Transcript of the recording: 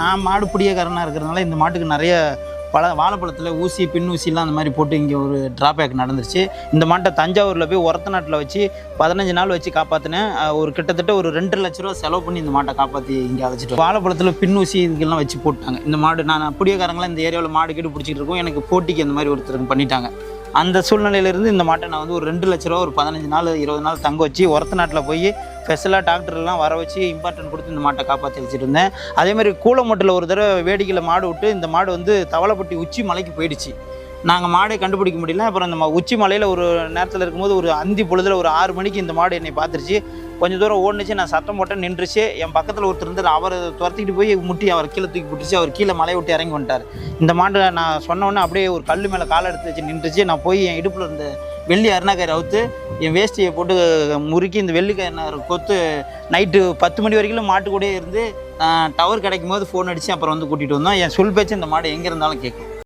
நான் மாடு பிடியக்காரனாக இருக்கிறதுனால இந்த மாட்டுக்கு நிறைய பல வாழைப்பழத்தில் ஊசி பின் ஊசிலாம் அந்த மாதிரி போட்டு இங்கே ஒரு டிராபேக் நடந்துருச்சு. இந்த மாட்டை தஞ்சாவூரில் போய் ஒரத்த நாட்டில் வச்சு பதினஞ்சு நாள் வச்சு காப்பாற்றினேன் ஒரு கிட்டத்தட்ட ஒரு ரெண்டு லட்ச ரூபா செலவு பண்ணி இந்த மாட்டை காப்பாற்றி இங்கே அழைச்சிட்டு வாழைப்பழத்தில் பின் ஊசி இதுக்கெல்லாம் வச்சு போட்டாங்க. இந்த மாடு நான் புடியக்காரங்களாம் இந்த ஏரியாவில் மாடு கீடு பிடிச்சிட்டு இருக்கோம். எனக்கு போட்டிக்கு அந்த மாதிரி ஒருத்தருக்கு பண்ணிட்டாங்க. அந்த சூழ்நிலையிலேருந்து இந்த மாட்டை நான் வந்து ஒரு ரெண்டு லட்ச ரூபா ஒரு பதினஞ்சு நாள் இருபது நாள் தங்க வச்சு ஒரத்த நாட்டில் போய் ஸ்பெஷலாக டாக்டர்லாம் வர வச்சு இம்பார்ட்டன்ட் கொடுத்து இந்த மாட்டை காப்பாற்றி வச்சுட்டு இருந்தேன் அதே மாதிரி கூலமட்டில் ஒரு தடவை வேடிக்கையில் மாடு விட்டு இந்த மாடு வந்து தவளைப்பட்டி உச்சி மலைக்கு போயிடுச்சு. நாங்கள் மாடை கண்டுபிடிக்க முடியல. அப்புறம் இந்த உச்சி மலையில் ஒரு நேரத்தில் இருக்கும்போது ஒரு அந்தி பொழுதுல ஒரு ஆறு மணிக்கு இந்த மாடு என்னை பார்த்துருச்சு. கொஞ்சம் தூரம் ஓடுனுச்சு நான் சத்தம் போட்டேன் நின்றுச்சு. என் பக்கத்தில் ஒருத்தர் இருந்தார். அவர் துரத்திக்கிட்டு போய் முட்டி அவர் கீழே தூக்கி போட்டுச்சு. அவர் கீழே மலையை விட்டு இறங்கி வந்துட்டார். இந்த மாடு நான் சொன்னோன்னே அப்படியே ஒரு கல் மேலே காலை எடுத்து வச்சு நின்றுச்சு. நான் போய் என் இடுப்பில் இருந்த வெள்ளி அருணாக்கரை அவுத்து என் வேஷ்டியை போட்டு முறுக்கி இந்த வெள்ளிக்கயிறு கொத்து நைட்டு பத்து மணி வரைக்கும் மாட்டு கூடயே இருந்து டவர் கிடைக்கும் போது ஃபோன் அடித்து அப்புறம் வந்து கூட்டிகிட்டு வந்தோம். என் சொல் பேச்சு இந்த மாடு எங்கே இருந்தாலும் கேட்கும்.